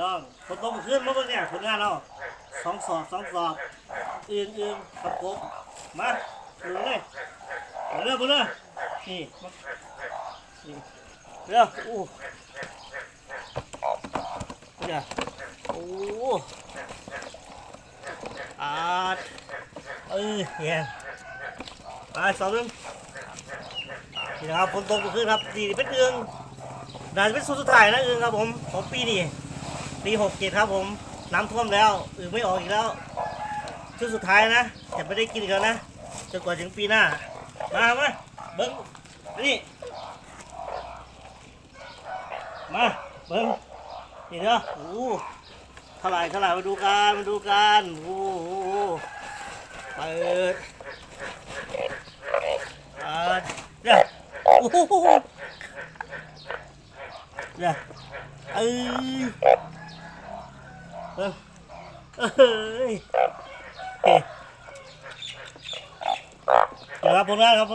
ดองคนต้มขึ้นมาเบิ่งเนี่ยผลงานเราสองสอบสองสอบอื่นอื่นกับกบมาดูเลยเอาเรื่องมาเลยนี่มานี่เรื่องอู้เนี่ยโอ้อาดเอ้ยเนี่ยไปสองหนึงนี่นะครับฝนตกขึ้นครับดีเป็นเอืองน่าจะเป็นสุดสุดท้ายนะเอืองครับผมของปีนี้ ปีหกเจ็ดครับผม น้ำท่วมแล้วอึ่งไม่ออกอีกแล้วชุดสุดท้ายนะแต่ไม่ได้กินกแล้วนะจนกว่าถึงปีหน้า มามาเบิ้งนี่ มาเบิ้งนี่เนาะโอ้โหเท่าไหร่เท่าไหร่มาดูกันมาดูกันโอ้โหเปิดเปิดเดี๋ยโอ้โห เดี๋ยวเอ้ยเอ้ยเอ้ยเฮ้ยเดี๋ยวครับผมนะครับ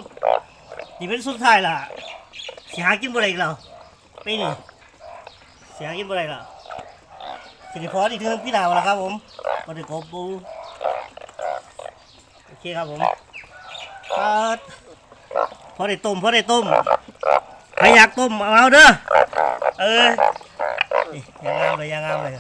นี่เป็นสุดท้ายล่ะเสียหากินบ่ได้อีกแล้วปีนี้เสียหากินบ่ได้แล้วสิริพรอีกเทื่อพี่ดาวแล้วครับผมมาถึงกบปูโอเคครับผมพอได้ต้มพอได้ต้ม ใครอยากต้มเอาเด้อ เออนี่ยังงามเลยยังงามเลย